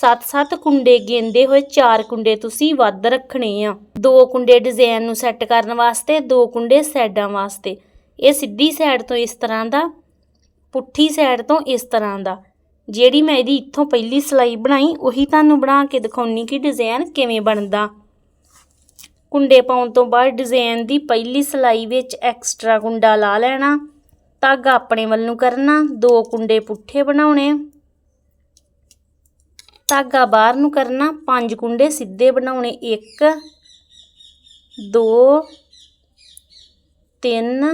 ਸੱਤ-ਸੱਤ ਕੁੰਡੇ ਗੇਂਦੇ ਹੋਏ ਚਾਰ ਕੁੰਡੇ ਤੁਸੀਂ ਵੱਧ ਰੱਖਣੇ ਆ। ਦੋ ਕੁੰਡੇ ਡਿਜ਼ਾਈਨ ਨੂੰ ਸੈੱਟ ਕਰਨ ਵਾਸਤੇ, ਦੋ ਕੁੰਡੇ ਸਾਈਡਾਂ ਵਾਸਤੇ। ਇਹ ਸਿੱਧੀ ਸਾਈਡ ਤੋਂ ਇਸ ਤਰ੍ਹਾਂ ਦਾ, ਪੁੱਠੀ ਸਾਈਡ ਤੋਂ ਇਸ ਤਰ੍ਹਾਂ ਦਾ। ਜਿਹੜੀ ਮੈਂ ਇਹਦੀ ਇੱਥੋਂ ਪਹਿਲੀ ਸਲਾਈ ਬਣਾਈ, ਉਹੀ ਤੁਹਾਨੂੰ ਬਣਾ ਕੇ ਦਿਖਾਉਣੀ ਕਿ ਡਿਜ਼ਾਈਨ ਕਿਵੇਂ ਬਣਦਾ। ਕੁੰਡੇ ਪਾਉਣ ਤੋਂ ਬਾਅਦ ਡਿਜ਼ਾਈਨ ਦੀ ਪਹਿਲੀ ਸਲਾਈ ਵਿੱਚ ਐਕਸਟਰਾ ਕੁੰਡਾ ਲਾ ਲੈਣਾ, ਧਾਗਾ ਆਪਣੇ ਵੱਲ ਨੂੰ ਕਰਨਾ, ਦੋ ਕੁੰਡੇ ਪੁੱਠੇ ਬਣਾਉਣੇ। ਧਾਗਾ ਬਾਹਰ ਨੂੰ ਕਰਨਾ, ਪੰਜ ਕੁੰਡੇ ਸਿੱਧੇ ਬਣਾਉਣੇ 1 2 3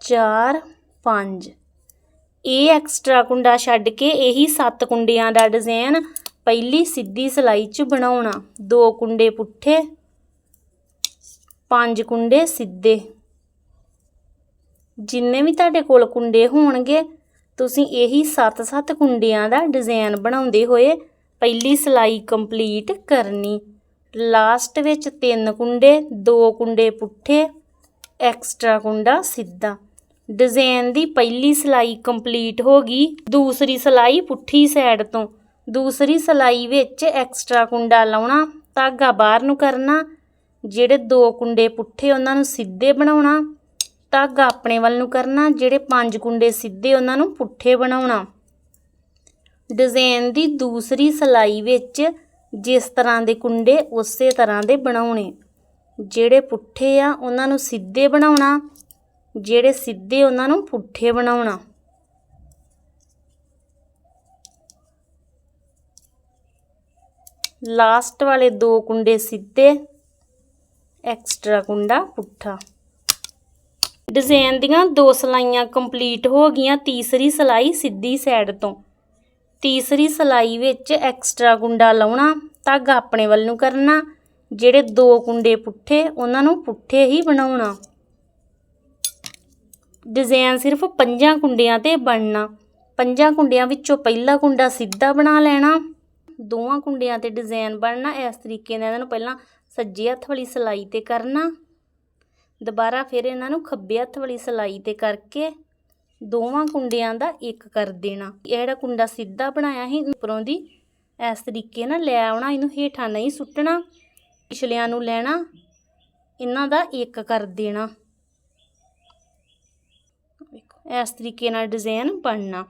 4 5 ਇਹ ਐਕਸਟਰਾ ਕੁੰਡਾ ਛੱਡ ਕੇ ਇਹੀ 7 ਕੁੰਡਿਆਂ ਦਾ ਡਿਜ਼ਾਈਨ ਪਹਿਲੀ ਸਿੱਧੀ ਸਲਾਈ 'ਚ ਬਣਾਉਣਾ। ਦੋ ਕੁੰਡੇ ਪੁੱਠੇ, ਪੰਜ ਕੁੰਡੇ ਸਿੱਧੇ। ਜਿੰਨੇ ਵੀ ਤੁਹਾਡੇ ਕੋਲ ਕੁੰਡੇ ਹੋਣਗੇ ਤੁਸੀਂ ਇਹੀ 7-7 ਕੁੰਡਿਆਂ ਦਾ ਡਿਜ਼ਾਈਨ ਬਣਾਉਂਦੇ ਹੋਏ ਪਹਿਲੀ ਸਲਾਈ ਕੰਪਲੀਟ ਕਰਨੀ। ਲਾਸਟ ਵਿੱਚ ਤਿੰਨ ਕੁੰਡੇ, ਦੋ ਕੁੰਡੇ ਪੁੱਠੇ, ਐਕਸਟਰਾ ਕੁੰਡਾ ਸਿੱਧਾ। ਡਿਜ਼ਾਈਨ ਦੀ ਪਹਿਲੀ ਸਲਾਈ ਕੰਪਲੀਟ ਹੋ ਗਈ, ਦੂਸਰੀ ਸਲਾਈ ਪੁੱਠੀ ਸਾਈਡ ਤੋਂ। ਦੂਸਰੀ ਸਲਾਈ ਵਿੱਚ ਐਕਸਟਰਾ ਕੁੰਡਾ ਲਾਉਣਾ, ਧਾਗਾ ਬਾਹਰ ਨੂੰ ਕਰਨਾ, ਜਿਹੜੇ ਦੋ ਕੁੰਡੇ ਪੁੱਠੇ ਉਹਨਾਂ ਨੂੰ ਸਿੱਧੇ ਬਣਾਉਣਾ। ਧਾਗਾ ਆਪਣੇ ਵੱਲ ਨੂੰ ਕਰਨਾ, ਜਿਹੜੇ ਪੰਜ ਕੁੰਡੇ ਸਿੱਧੇ ਉਹਨਾਂ ਨੂੰ ਪੁੱਠੇ ਬਣਾਉਣਾ। ਡਿਜ਼ਾਈਨ ਦੀ ਦੂਸਰੀ ਸਲਾਈ ਵਿੱਚ ਜਿਸ ਤਰ੍ਹਾਂ ਦੇ ਕੁੰਡੇ, ਉਸੇ ਤਰ੍ਹਾਂ ਦੇ ਬਣਾਉਣੇ। ਜਿਹੜੇ ਪੁੱਠੇ ਆ, ਉਹਨਾਂ ਨੂੰ ਸਿੱਧੇ ਬਣਾਉਣਾ, ਜਿਹੜੇ ਸਿੱਧੇ, ਉਹਨਾਂ ਨੂੰ ਪੁੱਠੇ ਬਣਾਉਣਾ। ਲਾਸਟ ਵਾਲੇ ਦੋ ਕੁੰਡੇ ਸਿੱਧੇ, ਐਕਸਟਰਾ ਕੁੰਡਾ ਪੁੱਠਾ। ਡਿਜ਼ਾਈਨ ਦੀਆਂ ਦੋ ਸਲਾਈਆਂ ਕੰਪਲੀਟ ਹੋ ਗਈਆਂ, ਤੀਸਰੀ ਸਲਾਈ ਸਿੱਧੀ ਸਾਈਡ ਤੋਂ। ਤੀਸਰੀ ਸਲਾਈ ਵਿੱਚ ਐਕਸਟਰਾ ਕੁੰਡਾ ਲਾਉਣਾ, ਧਾਗਾ ਆਪਣੇ ਵੱਲ ਨੂੰ ਕਰਨਾ, ਜਿਹੜੇ ਦੋ ਕੁੰਡੇ ਪੁੱਠੇ, ਉਹਨਾਂ ਨੂੰ ਪੁੱਠੇ ਹੀ ਬਣਾਉਣਾ। ਡਿਜ਼ਾਈਨ ਸਿਰਫ ਪੰਜਾਂ ਕੁੰਡਿਆਂ ਤੇ ਬਣਨਾ। ਪੰਜਾਂ ਕੁੰਡਿਆਂ ਵਿੱਚੋਂ ਪਹਿਲਾ ਕੁੰਡਾ ਸਿੱਧਾ ਬਣਾ ਲੈਣਾ। ਦੋਵਾਂ ਕੁੰਡਿਆਂ ਤੇ ਡਿਜ਼ਾਈਨ ਬਣਨਾ, ਇਸ ਤਰੀਕੇ ਨਾਲ ਇਹਨਾਂ ਨੂੰ ਪਹਿਲਾਂ ਸੱਜੇ ਹੱਥ ਵਾਲੀ ਸਲਾਈ ਤੇ ਕਰਨਾ। ਦੁਬਾਰਾ ਫਿਰ ਇਹਨਾਂ ਨੂੰ ਖੱਬੇ ਹੱਥ ਵਾਲੀ ਸਲਾਈ ਤੇ ਕਰਕੇ ਦੋਵਾਂ ਕੁੰਡਿਆਂ ਦਾ ਇੱਕ ਕਰ ਦੇਣਾ। ਇਹ ਜਿਹੜਾ ਕੁੰਡਾ ਸਿੱਧਾ ਬਣਾਇਆ ਸੀ, ਉੱਪਰੋਂ ਦੀ, ਇਸ ਤਰੀਕੇ ਨਾਲ ਲੈ ਆਉਣਾ, ਇਹਨੂੰ ਹੇਠਾਂ ਨਹੀਂ ਸੁੱਟਣਾ, ਪਿਛਲਿਆਂ ਨੂੰ ਲੈਣਾ, ਇਹਨਾਂ ਦਾ ਇੱਕ ਕਰ ਦੇਣਾ। ਇਸ ਤਰੀਕੇ ਨਾਲ ਡਿਜ਼ਾਈਨ ਬਣਨਾ।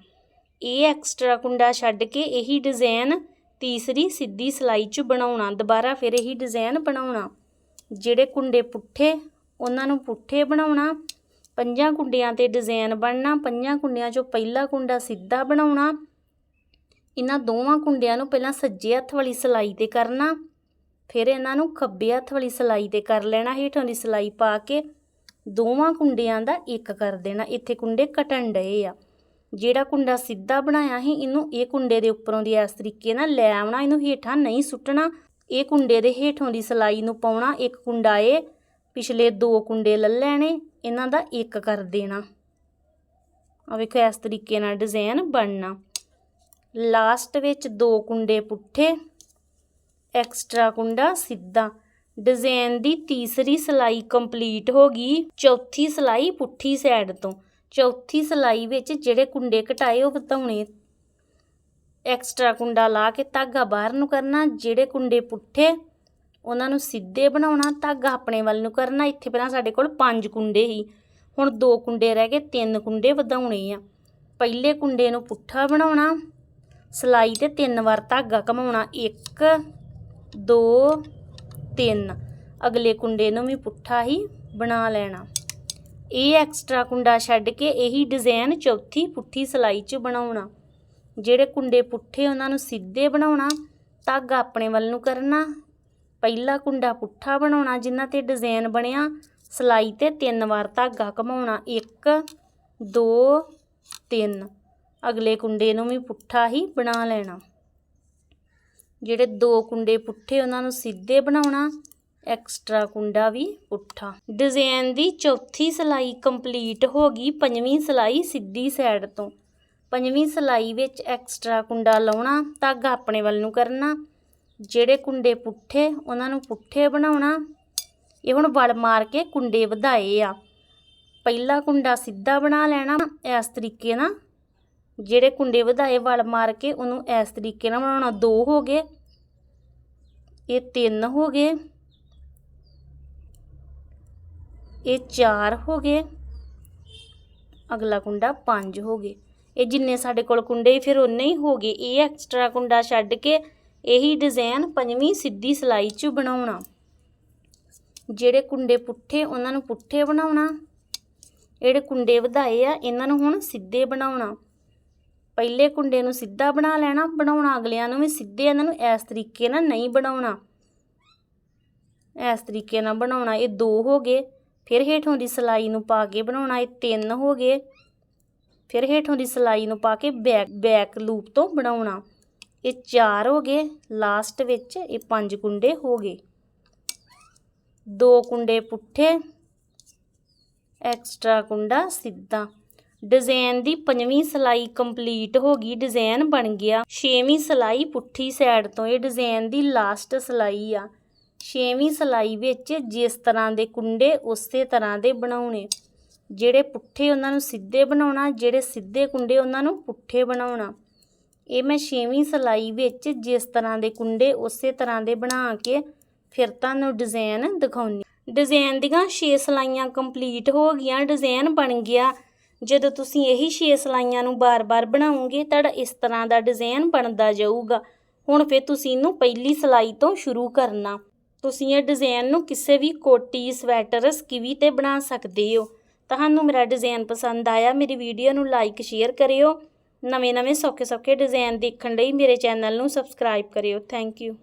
ਇਹ ਐਕਸਟਰਾ ਕੁੰਡਾ ਛੱਡ ਕੇ ਇਹੀ ਡਿਜ਼ਾਈਨ ਤੀਸਰੀ ਸਿੱਧੀ ਸਲਾਈ 'ਚ ਬਣਾਉਣਾ, ਦੁਬਾਰਾ ਫਿਰ ਇਹੀ ਡਿਜ਼ਾਈਨ ਬਣਾਉਣਾ। ਜਿਹੜੇ ਕੁੰਡੇ ਪੁੱਠੇ ਉਹਨਾਂ ਨੂੰ ਪੁੱਠੇ ਬਣਾਉਣਾ, ਪੰਜਾਂ ਕੁੰਡਿਆਂ ਤੇ ਡਿਜ਼ਾਈਨ ਬਣਨਾ, ਪੰਜਾਂ ਕੁੰਡਿਆਂ 'ਚੋਂ ਪਹਿਲਾ ਕੁੰਡਾ ਸਿੱਧਾ ਬਣਾਉਣਾ, ਇਹਨਾਂ ਦੋਵਾਂ ਕੁੰਡਿਆਂ ਨੂੰ ਪਹਿਲਾਂ ਸੱਜੇ ਹੱਥ ਵਾਲੀ ਸਲਾਈ ਤੇ ਕਰਨਾ, ਫਿਰ ਇਹਨਾਂ ਨੂੰ ਖੱਬੇ ਹੱਥ ਵਾਲੀ ਸਲਾਈ ਤੇ ਕਰ ਲੈਣਾ, ਹੇਠੋਂ ਦੀ ਸਲਾਈ ਪਾ ਕੇ ਦੋਵਾਂ ਕੁੰਡਿਆਂ ਦਾ ਇੱਕ ਕਰ ਦੇਣਾ। ਇੱਥੇ ਕੁੰਡੇ ਕਟਣ ਡਏ ਆ। ਜਿਹੜਾ ਕੁੰਡਾ ਸਿੱਧਾ ਬਣਾਇਆ ਸੀ, ਇਹਨੂੰ ਇਹ ਕੁੰਡੇ ਦੇ ਉੱਪਰੋਂ ਦੀ ਇਸ ਤਰੀਕੇ ਨਾਲ ਲੈ ਆਉਣਾ, ਇਹਨੂੰ ਹੇਠਾਂ ਨਹੀਂ ਸੁੱਟਣਾ, ਇਹ ਕੁੰਡੇ ਦੇ ਹੇਠੋਂ ਦੀ ਸਲਾਈ ਨੂੰ ਪਾਉਣਾ, ਇੱਕ ਕੁੰਡਾ ਇਹ ਪਿਛਲੇ ਦੋ ਕੁੰਡੇ ਲੈ ਲੈਣੇ, ਇਹਨਾਂ ਦਾ ਇੱਕ ਕਰ ਦੇਣਾ। ਆ ਵੇਖੋ, ਇਸ ਤਰੀਕੇ ਨਾਲ ਡਿਜ਼ਾਈਨ ਬਣਨਾ। ਲਾਸਟ ਵਿੱਚ ਦੋ ਕੁੰਡੇ ਪੁੱਠੇ ਐਕਸਟਰਾ ਕੁੰਡਾ ਸਿੱਧਾ। ਡਿਜ਼ਾਈਨ ਦੀ ਤੀਸਰੀ ਸਲਾਈ ਕੰਪਲੀਟ ਹੋ ਗਈ, ਚੌਥੀ ਸਲਾਈ ਪੁੱਠੀ ਸਾਈਡ ਤੋਂ। ਚੌਥੀ ਸਲਾਈ ਵਿੱਚ ਜਿਹੜੇ ਕੁੰਡੇ ਘਟਾਏ ਉਹ ਵਧਾਉਣੇ। ਐਕਸਟਰਾ ਕੁੰਡਾ ਲਾ ਕੇ ਧਾਗਾ ਬਾਹਰ ਨੂੰ ਕਰਨਾ, ਜਿਹੜੇ ਕੁੰਡੇ ਪੁੱਠੇ ਉਹਨਾਂ ਨੂੰ ਸਿੱਧੇ ਬਣਾਉਣਾ, ਧਾਗਾ ਆਪਣੇ ਵੱਲ ਨੂੰ ਕਰਨਾ। ਇੱਥੇ ਪਹਿਲਾਂ ਸਾਡੇ ਕੋਲ ਪੰਜ ਕੁੰਡੇ ਹੀ ਹੁਣ ਦੋ ਕੁੰਡੇ ਰਹਿ ਗਏ, ਤਿੰਨ ਕੁੰਡੇ ਵਧਾਉਣੇ ਆ। ਪਹਿਲੇ ਕੁੰਡੇ ਨੂੰ ਪੁੱਠਾ ਬਣਾਉਣਾ, ਸਲਾਈ ਤੇ ਤਿੰਨ ਵਾਰ ਧਾਗਾ ਘਮਾਉਣਾ। 1 2 3 ਅਗਲੇ ਕੁੰਡੇ ਨੂੰ ਵੀ ਪੁੱਠਾ ਹੀ ਬਣਾ ਲੈਣਾ। ਇਹ ਐਕਸਟਰਾ ਕੁੰਡਾ ਛੱਡ ਕੇ ਇਹੀ ਡਿਜ਼ਾਈਨ ਚੌਥੀ ਪੁੱਠੀ ਸਲਾਈ 'ਚ ਬਣਾਉਣਾ। ਜਿਹੜੇ ਕੁੰਡੇ ਪੁੱਠੇ ਉਹਨਾਂ ਨੂੰ ਸਿੱਧੇ ਬਣਾਉਣਾ, ਧਾਗਾ ਆਪਣੇ ਵੱਲ ਨੂੰ ਕਰਨਾ। ਪਹਿਲਾ ਕੁੰਡਾ ਪੁੱਠਾ ਬਣਾਉਣਾ ਜਿੰਨਾ ਤੇ ਡਿਜ਼ਾਈਨ ਬਣਿਆ, ਸਲਾਈ ਤੇ ਤਿੰਨ ਵਾਰ ਧਾਗਾ ਘਮਾਉਣਾ 1 2 3 ਅਗਲੇ ਕੁੰਡੇ ਨੂੰ ਵੀ ਪੁੱਠਾ ਹੀ ਬਣਾ ਲੈਣਾ। ਜਿਹੜੇ ਦੋ ਕੁੰਡੇ ਪੁੱਠੇ, ਉਹਨਾਂ ਨੂੰ ਸਿੱਧੇ ਬਣਾਉਣਾ, ਐਕਸਟਰਾ ਕੁੰਡਾ ਵੀ ਪੁੱਠਾ। ਡਿਜ਼ਾਈਨ ਦੀ ਚੌਥੀ ਸਲਾਈ ਕੰਪਲੀਟ ਹੋ ਗਈ, ਪੰਜਵੀਂ ਸਲਾਈ ਸਿੱਧੀ ਸਾਈਡ ਤੋਂ। ਪੰਜਵੀਂ ਸਲਾਈ ਵਿੱਚ ਐਕਸਟਰਾ ਕੁੰਡਾ ਲਾਉਣਾ, ਧਾਗਾ ਆਪਣੇ ਵੱਲ ਨੂੰ ਕਰਨਾ ਜਿਹੜੇ ਕੁੰਡੇ ਪੁੱਠੇ, ਉਹਨਾਂ ਨੂੰ ਪੁੱਠੇ ਬਣਾਉਣਾ। ਇਹ ਹੁਣ ਵਲ ਮਾਰ ਕੇ ਕੁੰਡੇ ਵਧਾਏ ਆ। ਪਹਿਲਾ ਕੁੰਡਾ ਸਿੱਧਾ ਬਣਾ ਲੈਣਾ ਇਸ ਤਰੀਕੇ ਨਾਲ। ਜਿਹੜੇ ਕੁੰਡੇ ਵਧਾਏ, ਵਲ ਮਾਰ ਕੇ ਉਹਨੂੰ ਇਸ ਤਰੀਕੇ ਨਾਲ ਬਣਾਉਣਾ। ਦੋ ਹੋ ਗਏ। ਇਹ ਤਿੰਨ ਹੋ ਗਏ। ਇਹ ਚਾਰ ਹੋ ਗਏ। ਅਗਲਾ ਕੁੰਡਾ ਪੰਜ ਹੋ ਗਏ। ਇਹ ਜਿੰਨੇ ਸਾਡੇ ਕੋਲ ਕੁੰਡੇ ਫਿਰ ਉਨੇ ਹੀ ਹੋ ਗਏ। ਇਹ ਐਕਸਟਰਾ ਕੁੰਡਾ ਛੱਡ ਕੇ ਇਹੀ ਡਿਜ਼ਾਈਨ ਪੰਜਵੀਂ ਸਿੱਧੀ ਸਲਾਈ 'ਚ ਬਣਾਉਣਾ। ਜਿਹੜੇ ਕੁੰਡੇ ਪੁੱਠੇ, ਉਹਨਾਂ ਨੂੰ ਪੁੱਠੇ ਬਣਾਉਣਾ। ਜਿਹੜੇ ਕੁੰਡੇ ਵਧਾਏ ਆ, ਇਹਨਾਂ ਨੂੰ ਹੁਣ ਸਿੱਧੇ ਬਣਾਉਣਾ। ਪਹਿਲੇ ਕੁੰਡੇ ਨੂੰ ਸਿੱਧਾ ਬਣਾ ਲੈਣਾ, ਬਣਾਉਣਾ ਅਗਲਿਆਂ ਨੂੰ ਵੀ ਸਿੱਧੇ, ਇਹਨਾਂ ਨੂੰ ਇਸ ਤਰੀਕੇ ਨਾਲ ਨਹੀਂ ਬਣਾਉਣਾ। ਇਸ ਤਰੀਕੇ ਨਾਲ ਬਣਾਉਣਾ, ਇਹ ਦੋ ਹੋ ਗਏ। ਫਿਰ ਹੇਠੋਂ ਦੀ ਸਲਾਈ ਨੂੰ ਪਾ ਕੇ ਬਣਾਉਣਾ, ਇਹ ਤਿੰਨ ਹੋ ਗਏ। ਫਿਰ ਹੇਠੋਂ ਦੀ ਸਲਾਈ ਨੂੰ ਪਾ ਕੇ ਬੈਕ ਬੈਕ ਲੂਪ ਤੋਂ ਬਣਾਉਣਾ। ਇਹ ਚਾਰ ਹੋ ਗਏ ਲਾਸਟ ਵਿੱਚ ਇਹ ਪੰਜ ਕੁੰਡੇ ਹੋ ਗਏ। ਦੋ ਕੁੰਡੇ ਪੁੱਠੇ ਐਕਸਟਰਾ ਕੁੰਡਾ ਸਿੱਧਾ। ਡਿਜ਼ਾਈਨ ਦੀ ਪੰਜਵੀਂ ਸਲਾਈ ਕੰਪਲੀਟ ਹੋ ਗਈ ਡਿਜ਼ਾਈਨ ਬਣ ਗਿਆ। ਛੇਵੀਂ ਸਲਾਈ ਪੁੱਠੀ ਸਾਈਡ ਤੋਂ, ਇਹ ਡਿਜ਼ਾਈਨ ਦੀ ਲਾਸਟ ਸਲਾਈ ਆ। ਛੇਵੀਂ ਸਲਾਈ ਵਿੱਚ ਜਿਸ ਤਰ੍ਹਾਂ ਦੇ ਕੁੰਡੇ, ਉਸੇ ਤਰ੍ਹਾਂ ਦੇ ਬਣਾਉਣੇ। ਜਿਹੜੇ ਪੁੱਠੇ ਉਹਨਾਂ ਨੂੰ ਸਿੱਧੇ ਬਣਾਉਣਾ, ਜਿਹੜੇ ਸਿੱਧੇ ਕੁੰਡੇ ਉਹਨਾਂ ਨੂੰ ਪੁੱਠੇ ਬਣਾਉਣਾ। ਇਹ ਮੈਂ ਛੇਵੀਂ ਸਲਾਈ ਵਿੱਚ ਜਿਸ ਤਰ੍ਹਾਂ ਦੇ ਕੁੰਡੇ ਉਸੇ ਤਰ੍ਹਾਂ ਦੇ ਬਣਾ ਕੇ ਫਿਰ ਤੁਹਾਨੂੰ ਡਿਜ਼ਾਈਨ ਦਿਖਾਉਣੀ। ਡਿਜ਼ਾਈਨ ਦੀਆਂ 6 ਸਲਾਈਆਂ ਕੰਪਲੀਟ ਹੋ ਗਈਆਂ ਡਿਜ਼ਾਈਨ ਬਣ ਗਿਆ। ਜਦੋਂ ਤੁਸੀਂ ਇਹੀ 6 ਸਲਾਈਆਂ ਨੂੰ ਬਾਰ-ਬਾਰ ਬਣਾਉਂਗੇ ਤੁਹਾਡਾ ਇਸ ਤਰ੍ਹਾਂ ਦਾ ਡਿਜ਼ਾਈਨ ਬਣਦਾ ਜਾਊਗਾ। ਹੁਣ ਫਿਰ ਤੁਸੀਂ ਇਹਨੂੰ ਪਹਿਲੀ ਸਲਾਈ ਤੋਂ ਸ਼ੁਰੂ ਕਰਨਾ। ਤੁਸੀਂ ਇਹ ਡਿਜ਼ਾਈਨ ਨੂੰ ਕਿਸੇ ਵੀ ਕੋਟੀ, ਸਵੈਟਰ, ਸਕੀਵੀ ਤੇ ਬਣਾ ਸਕਦੇ ਹੋ। ਤੁਹਾਨੂੰ ਮੇਰਾ ਡਿਜ਼ਾਈਨ ਪਸੰਦ ਆਇਆ, ਮੇਰੀ ਵੀਡੀਓ ਨੂੰ ਲਾਈਕ ਸ਼ੇਅਰ ਕਰਿਓ। ਨਵੇਂ-ਨਵੇਂ ਸੌਖੇ-ਸੌਖੇ ਡਿਜ਼ਾਈਨ ਦੇਖਣ ਲਈ ਮੇਰੇ ਚੈਨਲ ਨੂੰ ਸਬਸਕ੍ਰਾਈਬ ਕਰਿਓ। Thank you